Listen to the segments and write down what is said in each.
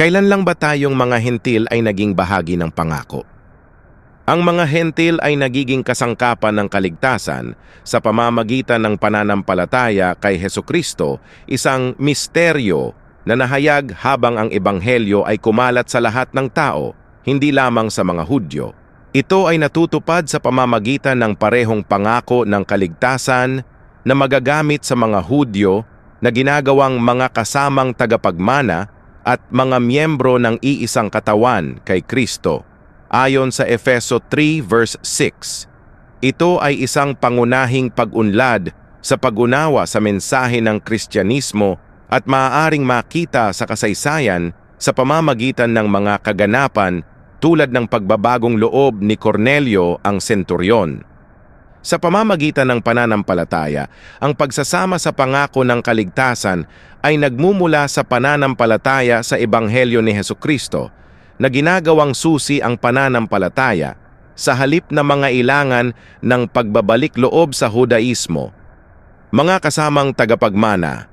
Kailan lang ba tayong mga hentil ay naging bahagi ng pangako? Ang mga hentil ay nagiging kasangkapan ng kaligtasan sa pamamagitan ng pananampalataya kay Heso Kristo, isang misteryo na nahayag habang ang ebanghelyo ay kumalat sa lahat ng tao, hindi lamang sa mga Hudyo. Ito ay natutupad sa pamamagitan ng parehong pangako ng kaligtasan na magagamit sa mga Hudyo na ginagawang mga kasamang tagapagmana at mga miyembro ng iisang katawan kay Kristo. Ayon sa Efeso 3 verse 6, ito ay isang pangunahing pag-unlad sa pag-unawa sa mensahe ng Kristyanismo at maaaring makita sa kasaysayan sa pamamagitan ng mga kaganapan tulad ng pagbabagong loob ni Cornelio ang senturyon. Sa pamamagitan ng pananampalataya, ang pagsasama sa pangako ng kaligtasan ay nagmumula sa pananampalataya sa Ebanghelyo ni Heso Kristo na ginagawang susi ang pananampalataya sa halip na mga ilangan ng pagbabalik loob sa Hudaismo. Mga kasamang tagapagmana,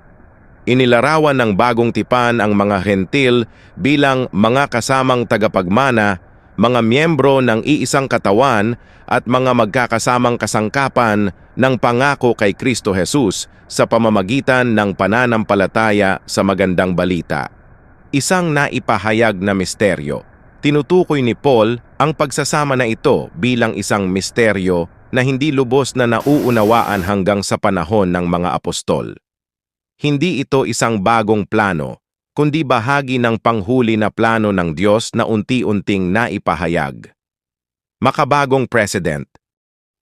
inilarawan ng bagong tipan ang mga hentil bilang mga kasamang tagapagmana, mga miyembro ng iisang katawan at mga magkakasamang kasangkapan ng pangako kay Kristo Jesus sa pamamagitan ng pananampalataya sa magandang balita. Isang naipahayag na misteryo. Tinutukoy ni Paul ang pagsasama na ito bilang isang misteryo na hindi lubos na nauunawaan hanggang sa panahon ng mga apostol. Hindi ito isang bagong plano, kundi bahagi ng panghuli na plano ng Diyos na unti-unting naipahayag. Makabagong President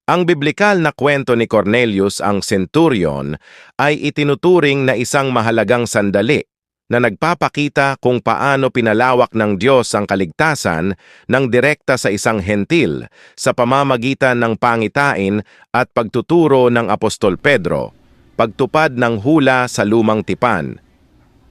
Ang biblikal na kwento ni Cornelius ang centurion ay itinuturing na isang mahalagang sandali na nagpapakita kung paano pinalawak ng Diyos ang kaligtasan ng direkta sa isang hentil sa pamamagitan ng pangitain at pagtuturo ng Apostol Pedro, pagtupad ng hula sa lumang tipan.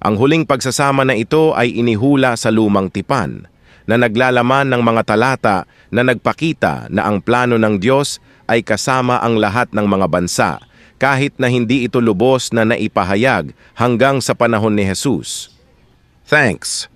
Ang huling pagsasama na ito ay inihula sa lumang tipan na naglalaman ng mga talata na nagpakita na ang plano ng Diyos ay kasama ang lahat ng mga bansa kahit na hindi ito lubos na naipahayag hanggang sa panahon ni Jesus. Thanks.